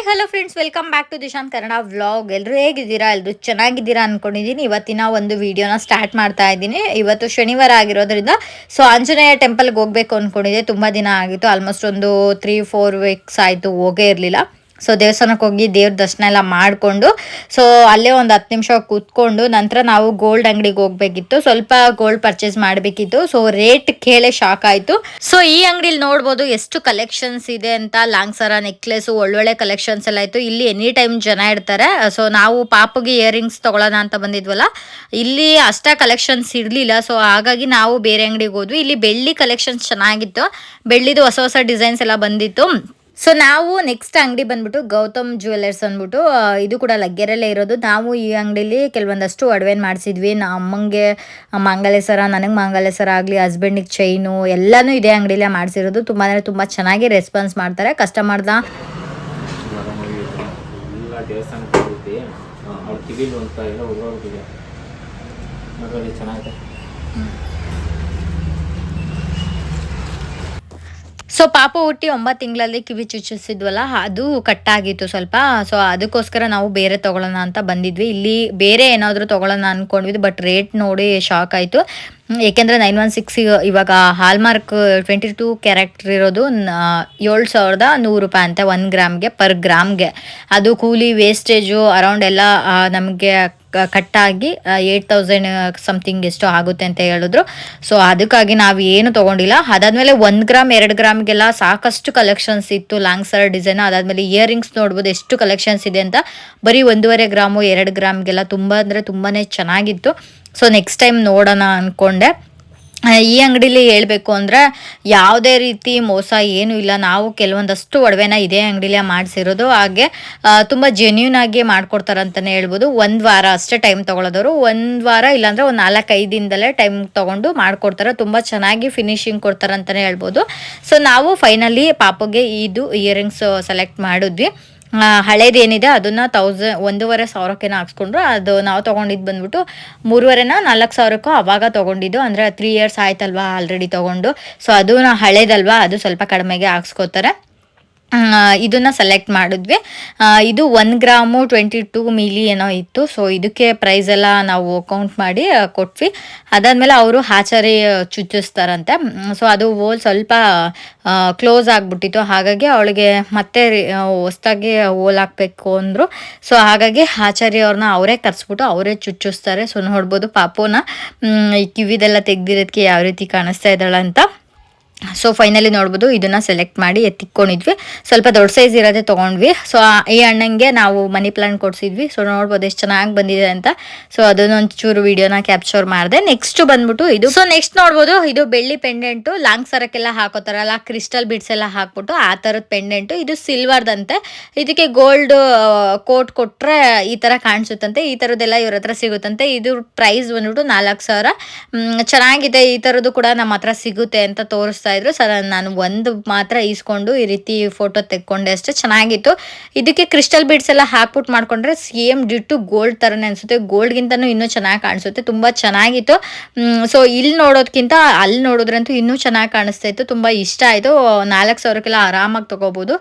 Hi hello friends welcome back to Dishant Kannada vlog ಎಲ್ಲರೂ ಹೇಗಿದ್ದೀರಾ? ಎಲ್ಲರೂ ಚೆನ್ನಾಗಿದ್ದೀರಾ ಅಂದ್ಕೊಂಡಿದ್ದೀನಿ ಇವತ್ತಿನ ಒಂದು ವಿಡಿಯೋನ ಸ್ಟಾರ್ಟ್ ಮಾಡ್ತಾ ಇದ್ದೀನಿ. ಇವತ್ತು ಶನಿವಾರ ಆಗಿರೋದ್ರಿಂದ ಸೊ, ಆಂಜನೇಯ ಟೆಂಪಲ್ಗೆ ಹೋಗ್ಬೇಕು ಅಂದ್ಕೊಂಡಿದ್ದೆ ತುಂಬ ದಿನ ಆಗಿತ್ತು. ಆಲ್ಮೋಸ್ಟ್ ಒಂದು ತ್ರೀ ಫೋರ್ ವೀಕ್ಸ್ ಆಯಿತು ಹೋಗೇ ಇರಲಿಲ್ಲ. ಸೊ ದೇವಸ್ಥಾನಕ್ಕೆ ಹೋಗಿ ದೇವ್ರ ದರ್ಶನ ಎಲ್ಲ ಮಾಡಿಕೊಂಡು ಸೊ ಅಲ್ಲೇ ಒಂದು ಹತ್ತು ನಿಮಿಷ ಕೂತ್ಕೊಂಡು ನಂತರ ನಾವು ಗೋಲ್ಡ್ ಅಂಗಡಿಗೆ ಹೋಗ್ಬೇಕಿತ್ತು. ಸ್ವಲ್ಪ ಗೋಲ್ಡ್ ಪರ್ಚೇಸ್ ಮಾಡಬೇಕಿತ್ತು. ಸೊ ರೇಟ್ ಕೇಳೇ ಶಾಕ್ ಆಯಿತು. ಸೊ ಈ ಅಂಗಡಿಲಿ ನೋಡ್ಬೋದು ಎಷ್ಟು ಕಲೆಕ್ಷನ್ಸ್ ಇದೆ ಅಂತ. ಲಾಂಗ್ ಸರ ನೆಕ್ಲೆಸ್ ಒಳ್ಳೊಳ್ಳೆ ಕಲೆಕ್ಷನ್ಸ್ ಎಲ್ಲ ಇತ್ತು. ಇಲ್ಲಿ ಎನಿ ಟೈಮ್ ಜನ ಇರ್ತಾರೆ. ಸೊ ನಾವು ಪಾಪುಗೆ ಇಯರಿಂಗ್ಸ್ ತೊಗೊಳೋಣ ಅಂತ ಬಂದಿದ್ವಲ್ಲ, ಇಲ್ಲಿ ಅಷ್ಟ ಕಲೆಕ್ಷನ್ಸ್ ಇರಲಿಲ್ಲ. ಸೊ ಹಾಗಾಗಿ ನಾವು ಬೇರೆ ಅಂಗಡಿಗೆ ಹೋದ್ವಿ. ಇಲ್ಲಿ ಬೆಳ್ಳಿ ಕಲೆಕ್ಷನ್ಸ್ ಚೆನ್ನಾಗಿತ್ತು. ಬೆಳ್ಳಿದು ಹೊಸ ಹೊಸ ಡಿಸೈನ್ಸ್ ಎಲ್ಲ ಬಂದಿತ್ತು. ಸೊ ನಾವು ನೆಕ್ಸ್ಟ್ ಅಂಗಡಿ ಬಂದ್ಬಿಟ್ಟು ಗೌತಮ್ ಜ್ಯುವೆಲ್ಲರ್ಸ್ ಅಂದ್ಬಿಟ್ಟು ಇದು ಕೂಡ ಲಗ್ಗೆರಲ್ಲೇ ಇರೋದು. ನಾವು ಈ ಅಂಗಡಿಲಿ ಕೆಲವೊಂದಷ್ಟು ಅಡ್ವೆನ್ ಮಾಡಿಸಿದ್ವಿ. ನಮ್ಮ ಅಮ್ಮಂಗೆ ಮಾಂಗಲ್ಯ ಸರ ನನಗೆ ಮಾಂಗಲ್ಯ ಸರ ಆಗಲಿ ಹಸ್ಬೆಂಡಿಗೆ ಚೈನು ಎಲ್ಲನೂ ಇದೇ ಅಂಗಡಿಲೇ ಮಾಡಿಸಿರೋದು. ತುಂಬ ಅಂದರೆ ತುಂಬ ಚೆನ್ನಾಗಿ ರೆಸ್ಪಾನ್ಸ್ ಮಾಡ್ತಾರೆ. ಕಸ್ಟಮರ್ನ ಎಲ್ಲ ದೇವಸ್ಥಾನಕ್ಕೆ ಹೋಗ್ತಿ ಅವ್ರ ಕಿವಿಲು ಅಂತ ಎಲ್ಲ ಹೋಗೋಗಿದೆ ನೋಡ್ರಿ ಚೆನ್ನಾಗಿದೆ ಸೊ ಪಾಪ ಹುಟ್ಟಿ ಒಂಬತ್ತು ತಿಂಗಳಲ್ಲಿ ಕಿವಿ ಚುಚ್ಚಿಸಿದ್ವಲ್ಲ, ಅದು ಕಟ್ಟಾಗಿತ್ತು ಸ್ವಲ್ಪ. ಸೊ ಅದಕ್ಕೋಸ್ಕರ ನಾವು ಬೇರೆ ತಗೊಳ್ಳೋಣ ಅಂತ ಬಂದಿದ್ವಿ. ಇಲ್ಲಿ ಬೇರೆ ಏನಾದರೂ ತಗೊಳ್ಳೋಣ ಅಂದ್ಕೊಂಡ್ವಿ ಬಟ್ ರೇಟ್ ನೋಡಿ ಶಾಕ್ ಆಯಿತು. ಏಕೆಂದರೆ ನೈನ್ ಒನ್ ಸಿಕ್ಸ್ ಇವಾಗ ಹಾಲ್ಮಾರ್ಕ್ ಟ್ವೆಂಟಿ ಟೂ ಕ್ಯಾರೆಕ್ಟರ್ ಇರೋದು ಏಳು ಸಾವಿರದ ನೂರು ರೂಪಾಯಿ ಅಂತೆ ಒಂದು ಗ್ರಾಮ್ಗೆ ಪರ್ ಗ್ರಾಮ್ಗೆ. ಅದು ಕೂಲಿ ವೇಸ್ಟೇಜು ಅರೌಂಡ್ ಎಲ್ಲ ನಮಗೆ ಕಟ್ಟಾಗಿ ಏಯ್ಟ್ ತೌಸಂಡ್ ಸಮಥಿಂಗ್ ಎಷ್ಟು ಆಗುತ್ತೆ ಅಂತ ಹೇಳಿದ್ರು. ಸೊ ಅದಕ್ಕಾಗಿ ನಾವು ಏನು ತೊಗೊಂಡಿಲ್ಲ. ಅದಾದಮೇಲೆ ಒಂದು ಗ್ರಾಮ್, ಎರಡು ಗ್ರಾಮ್ಗೆಲ್ಲ ಸಾಕಷ್ಟು ಕಲೆಕ್ಷನ್ಸ್ ಇತ್ತು. ಲಾಂಗ್ ಸರ್ ಡಿಸೈನ್ ಅದಾದಮೇಲೆ ಇಯರಿಂಗ್ಸ್ ನೋಡ್ಬೋದು, ಎಷ್ಟು ಕಲೆಕ್ಷನ್ಸ್ ಇದೆ ಅಂತ. ಬರೀ ಒಂದೂವರೆ ಗ್ರಾಮು, ಎರಡು ಗ್ರಾಮ್ಗೆಲ್ಲ ತುಂಬ ಅಂದರೆ ತುಂಬಾ ಚೆನ್ನಾಗಿತ್ತು. ಸೊ ನೆಕ್ಸ್ಟ್ ಟೈಮ್ ನೋಡೋಣ ಅಂದ್ಕೊಂಡೆ ಈ ಅಂಗಡಿಲಿ ಹೇಳಬೇಕು ಅಂದರೆ ಯಾವುದೇ ರೀತಿ ಮೋಸ ಏನೂ ಇಲ್ಲ. ನಾವು ಕೆಲವೊಂದಷ್ಟು ಒಡವೆನ ಇದೇ ಅಂಗಡಿಲೇ ಮಾಡಿಸಿರೋದು. ಹಾಗೆ ತುಂಬ ಜೆನ್ಯೂನ್ ಆಗಿ ಮಾಡ್ಕೊಡ್ತಾರಂತಲೇ ಹೇಳ್ಬೋದು. ಒಂದು ವಾರ ಅಷ್ಟೇ ಟೈಮ್ ತೊಗೊಳೋದವರು. ಒಂದು ವಾರ ಇಲ್ಲಾಂದರೆ ಒಂದು ನಾಲ್ಕೈದು ದಿನದಲ್ಲೇ ಟೈಮ್ ತೊಗೊಂಡು ಮಾಡಿಕೊಡ್ತಾರೆ. ತುಂಬ ಚೆನ್ನಾಗಿ ಫಿನಿಶಿಂಗ್ ಕೊಡ್ತಾರಂತಲೇ ಹೇಳ್ಬೋದು. ಸೊ ನಾವು ಫೈನಲಿ ಪಾಪಗೆ ಇದು ಇಯರಿಂಗ್ಸ್ ಸೆಲೆಕ್ಟ್ ಮಾಡಿದ್ವಿ. ಹಳೇದೇನಿದೆ, ಅದನ್ನ ತೌಸಂಡ್ ಒಂದೂವರೆ ಸಾವಿರಕ್ಕೇನೋ ಹಾಕ್ಸ್ಕೊಂಡ್ರು. ಅದು ನಾವು ತೊಗೊಂಡಿದ್ದು ಬಂದ್ಬಿಟ್ಟು ಮೂರುವರೆನ ನಾಲ್ಕು ಸಾವಿರಕ್ಕೂ ಅವಾಗ ತೊಗೊಂಡಿದ್ದು. ಅಂದರೆ ತ್ರೀ ಇಯರ್ಸ್ ಆಯ್ತಲ್ವಾ ಆಲ್ರೆಡಿ ತೊಗೊಂಡು. ಸೊ ಅದು ಹಳೇದಲ್ವಾ, ಅದು ಸ್ವಲ್ಪ ಕಡಿಮೆಗೆ ಹಾಕ್ಸ್ಕೊತಾರೆ. ಇದನ್ನ ಸೆಲೆಕ್ಟ್ ಮಾಡಿದ್ವಿ. ಇದು one gram twenty two milli ಏನೋ ಇತ್ತು. ಸೊ ಇದಕ್ಕೆ ಪ್ರೈಸ್ ಎಲ್ಲ ನಾವು ಕೌಂಟ್ ಮಾಡಿ ಕೊಟ್ವಿ. ಅದಾದಮೇಲೆ ಅವರು ಹಾಚರಿ ಚುಚ್ಚಿಸ್ತಾರಂತೆ. ಸೊ ಅದು ಹೋಲ್ ಸ್ವಲ್ಪ ಕ್ಲೋಸ್ ಆಗಿಬಿಟ್ಟಿತ್ತು. ಹಾಗಾಗಿ ಅವಳಿಗೆ ಮತ್ತೆ ಹೊಸ್ದಾಗಿ ಹೋಲ್ ಹಾಕಬೇಕು ಅಂದರು. ಸೊ ಹಾಗಾಗಿ ಆಚಾರಿ ಅವ್ರನ್ನ ಅವರೇ ಕರೆಸ್ಬಿಟ್ಟು ಅವರೇ ಚುಚ್ಚಿಸ್ತಾರೆ. ಸೊ ನೋಡ್ಬೋದು ಪಾಪುನ. ಈ ಕಿವಿದೆಲ್ಲ ತೆಗ್ದಿರೋದಕ್ಕೆ ಯಾವ ರೀತಿ ಕಾಣಿಸ್ತಾ ಇದ್ದಾಳೆ ಅಂತ ಸೊ ಫೈನಲಿ ನೋಡ್ಬೋದು, ಇದನ್ನ ಸೆಲೆಕ್ಟ್ ಮಾಡಿ ಎತ್ತಿಕೊಂಡಿದ್ವಿ ಸ್ವಲ್ಪ ದೊಡ್ಡ ಸೈಜ್ ಇರೋದೇ ತೊಗೊಂಡ್ವಿ. ಸೊ ಈ ಅಣ್ಣಂಗೆ ನಾವು ಮನಿ ಪ್ಲಾಂಟ್ ಕೊಡ್ಸಿದ್ವಿ. ಸೊ ನೋಡ್ಬೋದು ಎಷ್ಟು ಚೆನ್ನಾಗಿ ಬಂದಿದೆ ಅಂತ. ಸೊ ಅದನ್ನೊಂಚೂರು ವಿಡಿಯೋನ ಕ್ಯಾಪ್ಚರ್ ಮಾಡಿದೆ. ನೆಕ್ಸ್ಟ್ ಬಂದ್ಬಿಟ್ಟು ಇದು. ಸೊ ನೆಕ್ಸ್ಟ್ ನೋಡ್ಬೋದು, ಇದು ಬೆಳ್ಳಿ ಪೆಂಡೆಂಟು ಲಾಂಗ್ ಸರಕ್ಕೆಲ್ಲ ಹಾಕೋತಾರಲ್ಲ ಕ್ರಿಸ್ಟಲ್ ಬಿಡ್ಸ್ ಎಲ್ಲ ಹಾಕ್ಬಿಟ್ಟು ಆ ಥರದ ಪೆಂಡೆಂಟು ಇದು ಸಿಲ್ವರ್ದಂತೆ ಇದಕ್ಕೆ ಗೋಲ್ಡ್ ಕೋಟ್ ಕೊಟ್ರೆ ಈ ಥರ ಕಾಣಿಸುತ್ತಂತೆ. ಈ ಥರದ್ದೆಲ್ಲ ಇವ್ರ ಹತ್ರ ಸಿಗುತ್ತಂತೆ. ಇದು ಪ್ರೈಸ್ ಬಂದ್ಬಿಟ್ಟು ನಾಲ್ಕು ಸಾವಿರ. ಚೆನ್ನಾಗಿದೆ. ಈ ಥರದ್ದು ಕೂಡ ನಮ್ಮ ಹತ್ರ ಸಿಗುತ್ತೆ ಅಂತ ತೋರಿಸ್ತಾ ಇದ್ರು. ಸರ್ ನಾನು ಒಂದು ಮಾತ್ರ ಈಸ್ಕೊಂಡು ಈ ರೀತಿ ಫೋಟೋ ತೆಕ್ಕೊಂಡೆ ಅಷ್ಟೇ. ಚೆನ್ನಾಗಿತ್ತು. ಇದಕ್ಕೆ ಕ್ರಿಸ್ಟಲ್ ಬೀಡ್ಸ್ ಎಲ್ಲ ಹಾಕ್ಬಿಟ್ಟು ಮಾಡ್ಕೊಂಡ್ರೆ ಸೇಮ್ ಡಿಟ್ಟು ಗೋಲ್ಡ್ ಥರನೇ ಅನಿಸುತ್ತೆ. ಗೋಲ್ಡ್ಗಿಂತನೂ ಇನ್ನೂ ಚೆನ್ನಾಗಿ ಕಾಣಿಸುತ್ತೆ. ತುಂಬ ಚೆನ್ನಾಗಿತ್ತು. ಸೊ ಇಲ್ಲಿ ನೋಡೋದಕ್ಕಿಂತ ಅಲ್ಲಿ ನೋಡೋದ್ರಂತೂ ಇನ್ನೂ ಚೆನ್ನಾಗಿ ಕಾಣಿಸ್ತಾ ಇತ್ತು. ತುಂಬ ಇಷ್ಟ ಆಯಿತು. ನಾಲ್ಕು ಸಾವಿರಕ್ಕೆಲ್ಲ ಆರಾಮಾಗಿ ತೊಗೋಬೋದು.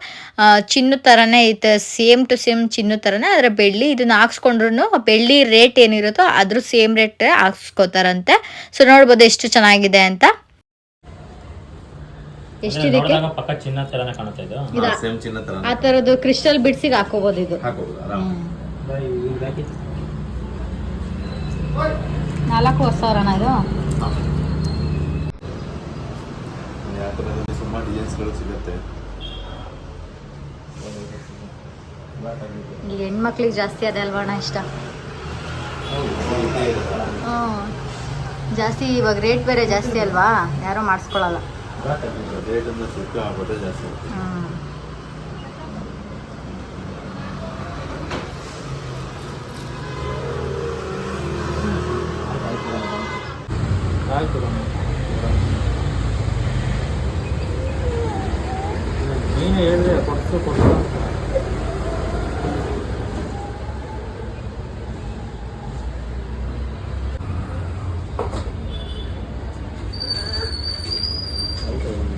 ಚಿನ್ನ ಥರನೇ ಇತ್ತು ಸೇಮ್ ಟು ಸೇಮ್ ಚಿನ್ನ ಥರನೇ ಆದರೆ ಬೆಳ್ಳಿ ಇದನ್ನ ಹಾಕ್ಸ್ಕೊಂಡ್ರು ಬೆಳ್ಳಿ ರೇಟ್ ಏನಿರುತ್ತೋ ಅದ್ರ ಸೇಮ್ ರೇಟ್ ಹಾಕ್ಸ್ಕೋತಾರಂತೆ. ಸೊ ನೋಡ್ಬೋದು ಎಷ್ಟು ಚೆನ್ನಾಗಿದೆ ಅಂತ. ಎಷ್ಟಿದಕ್ಕೆ ನೋಡಿದಾಗ ಪಕ್ಕ ಚಿನ್ನ ತರನೇ ಕಾಣುತ್ತೆ ಇದು. ಇದಾ? ಸೇಮ್ ಚಿನ್ನ ತರ ಆ ಥರದ್ದು ಕ್ರಿಸ್ಟಲ್ ಬಿಡ್ಸಿಗೆ ಹಾಕೋಬಹುದು ಇದು. ಹಾಕೋಬಹುದು ಆರಾಮ. ನಾಲ್ಕು ಸಾವಿರನ ಇದು? ಯಾವ ಥರದಲ್ಲಿ ಸುಮಾರು ಡಿಸೈನ್ಸ್ಗಳು ಸಿಗುತ್ತೆ. ಈಗ ಹೆಣ್ಮಕ್ಳಿಗೆ ಜಾಸ್ತಿ ಅದೇ ಅಲ್ವಣ್ಣ ಇಷ್ಟ? ಹ್ಞೂ ಜಾಸ್ತಿ ಇವಾಗ ರೇಟ್ ಬೇರೆ ಜಾಸ್ತಿ ಅಲ್ವಾ? ಯಾರೂ ಮಾಡಿಸ್ಕೊಳ್ಳಲ್ಲ ರೇಟ್ ಅಂದ್ರೆ ಸುಕ್ಕ ಆಗೋದೇ ಜಾಸ್ತಿ ಆಗುತ್ತೆ. ಹ್ಮ್. ಆಯ್ತು ಬನ್ನಿ. ನೀನೇ ಹೇಳಿದೆ ಕೊಡ್ಸು ಕೊಡ್ಸು ಅಂತ. ಆಯ್ತು ಬನ್ನಿ.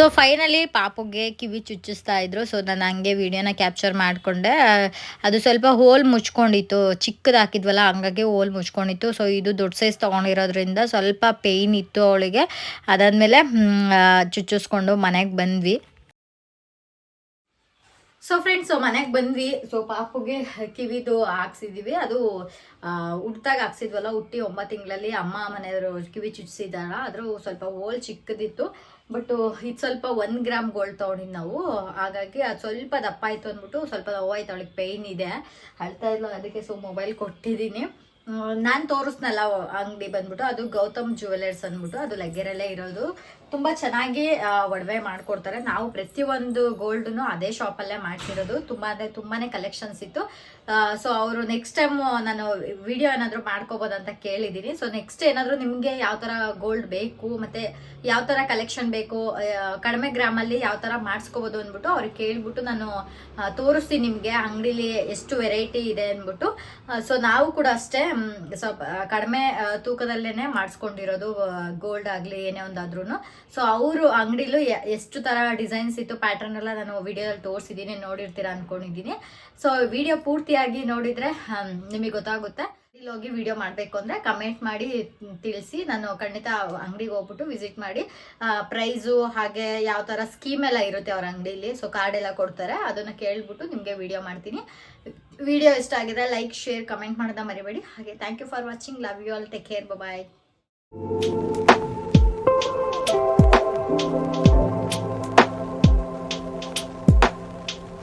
ಸೊ ಫೈನಲಿ ಪಾಪುಗೆ ಕಿವಿ ಚುಚ್ಚಿಸ್ತಾ ಇದ್ರು. ಸೊ ನಾನು ಹಂಗೆ ವಿಡಿಯೋನ ಕ್ಯಾಪ್ಚರ್ ಮಾಡಿಕೊಂಡೆ. ಅದು ಸ್ವಲ್ಪ ಹೋಲ್ ಮುಚ್ಕೊಂಡಿತ್ತು. ಚಿಕ್ಕದಾಕಿದ್ವಲ್ಲ ಹಂಗಾಗಿ ಹೋಲ್ ಮುಚ್ಕೊಂಡಿತ್ತು. ಸೊ ಇದು ದೊಡ್ಡ ಸೈಜ್ ತೊಗೊಂಡಿರೋದ್ರಿಂದ ಸ್ವಲ್ಪ ಪೇಯ್ನ್ ಇತ್ತು ಅವಳಿಗೆ. ಅದಾದಮೇಲೆ ಚುಚ್ಚಿಸ್ಕೊಂಡು ಮನೆಗೆ ಬಂದ್ವಿ. ಸೊ ಫ್ರೆಂಡ್ಸ್ ಮನೆಗೆ ಬಂದ್ವಿ. ಸೊ ಪಾಪುಗೆ ಕಿವಿದು ಹಾಕ್ಸಿದ್ದೀವಿ ಅದು ಹುಟ್ಟಾಗ ಹಾಕ್ಸಿದ್ವಲ್ಲ ಹುಟ್ಟಿ ಒಂಬತ್ತು ತಿಂಗಳಲ್ಲಿ ಅಮ್ಮ ಮನೆಯವರು ಕಿವಿ ಚುಚ್ಚಿಸಿದಾರ. ಆದರೂ ಸ್ವಲ್ಪ ಹೋಲ್ ಚಿಕ್ಕದಿತ್ತು. ಬಟ್ ಇದು ಸ್ವಲ್ಪ ಒಂದು ಗ್ರಾಮ್ ಗೋಲ್ಡ್ ತೊಗೊಂಡಿದ್ದು ನಾವು. ಹಾಗಾಗಿ ಅದು ಸ್ವಲ್ಪ ದಪ್ಪ ಆಯಿತು ಅಂದ್ಬಿಟ್ಟು ಸ್ವಲ್ಪ ನೋವಾಯ್ತು. ಅವಳಿಗೆ ಪೇಯ್ನ್ ಇದೆ. ಅಳ್ತಾ ಇಲ್ಲ ಅದಕ್ಕೆ ಸೊ ಮೊಬೈಲ್ ಕೊಟ್ಟಿದ್ದೀನಿ ನಾನು ತೋರಿಸ್ನಲ್ಲ ಅಂಗಡಿ ಬಂದ್ಬಿಟ್ಟು, ಅದು ಗೌತಮ್ ಜುವೆಲರ್ಸ್ ಅಂದ್ಬಿಟ್ಟು, ಅದು ಲಗ್ಗೆರಲ್ಲೇ ಇರೋದು. ತುಂಬ ಚೆನ್ನಾಗಿ ಒಡವೆ ಮಾಡಿಕೊಡ್ತಾರೆ. ನಾವು ಪ್ರತಿಯೊಂದು ಗೋಲ್ಡ್ನು ಅದೇ ಶಾಪಲ್ಲೇ ಮಾಡ್ತಿರೋದು ತುಂಬ ಅಂದರೆ ತುಂಬಾ ಕಲೆಕ್ಷನ್ಸ್ ಇತ್ತು. ಸೊ ಅವರು ನೆಕ್ಸ್ಟ್ ಟೈಮ್ ನಾನು ವಿಡಿಯೋ ಏನಾದರೂ ಅಂತ ಕೇಳಿದ್ದೀನಿ. ಸೊ ನೆಕ್ಸ್ಟ್ ಏನಾದರೂ ನಿಮಗೆ ಯಾವ ಥರ ಗೋಲ್ಡ್ ಬೇಕು, ಮತ್ತು ಯಾವ ಥರ ಕಲೆಕ್ಷನ್ ಬೇಕು ಕಡಿಮೆ ಗ್ರಾಮಲ್ಲಿ ಯಾವ ಥರ ಮಾಡಿಸ್ಕೋಬೋದು ಅಂದ್ಬಿಟ್ಟು ಅವ್ರಿಗೆ ಕೇಳ್ಬಿಟ್ಟು ನಾನು ತೋರಿಸ್ತೀನಿ ನಿಮಗೆ ಅಂಗಡಿಲಿ ಎಷ್ಟು ವೆರೈಟಿ ಇದೆ ಅಂದ್ಬಿಟ್ಟು. ಸೊ ನಾವು ಕೂಡ ಅಷ್ಟೇ ಸ್ವಲ್ಪ ಕಡಿಮೆ ತೂಕದಲ್ಲೇನೆ ಮಾಡಿಸ್ಕೊಂಡಿರೋದು ಗೋಲ್ಡ್ ಆಗಲಿ, ಏನೇ ಒಂದಾದ್ರೂ ಸೊ ಅವರು ಅಂಗಡಿಲು ಎಷ್ಟು ಥರ ಡಿಸೈನ್ಸ್ ಇತ್ತು ಪ್ಯಾಟರ್ನ್ ಎಲ್ಲ ನಾನು ವಿಡಿಯೋದಲ್ಲಿ ತೋರಿಸಿದ್ದೀನಿ ನೋಡಿರ್ತೀರಾ ಅಂದ್ಕೊಂಡಿದ್ದೀನಿ ಸೊ ವಿಡಿಯೋ ಪೂರ್ತಿಯಾಗಿ ನೋಡಿದರೆ ನಿಮಗೆ ಗೊತ್ತಾಗುತ್ತೆ. ಇಲ್ಲಿ ಹೋಗಿ ವಿಡಿಯೋ ಮಾಡಬೇಕು ಅಂದರೆ ಕಮೆಂಟ್ ಮಾಡಿ ತಿಳಿಸಿ. ನಾನು ಖಂಡಿತ ಅಂಗಡಿಗೆ ಹೋಗ್ಬಿಟ್ಟು ವಿಸಿಟ್ ಮಾಡಿ. ಪ್ರೈಸು ಹಾಗೆ ಯಾವ ಥರ ಸ್ಕೀಮ್ ಎಲ್ಲ ಇರುತ್ತೆ ಅವ್ರ ಅಂಗಡಿಲಿ. ಸೊ ಕಾರ್ಡ್ ಎಲ್ಲ ಕೊಡ್ತಾರೆ. ಅದನ್ನು ಕೇಳಿಬಿಟ್ಟು ನಿಮಗೆ ವಿಡಿಯೋ ಮಾಡ್ತೀನಿ. ವಿಡಿಯೋ ಇಷ್ಟ ಆಗಿದೆ ಲೈಕ್ ಶೇರ್ ಕಮೆಂಟ್ ಮಾಡೋದ ಮರಿಬೇಡಿ. ಹಾಗೆ thank you for watching love you all take care bye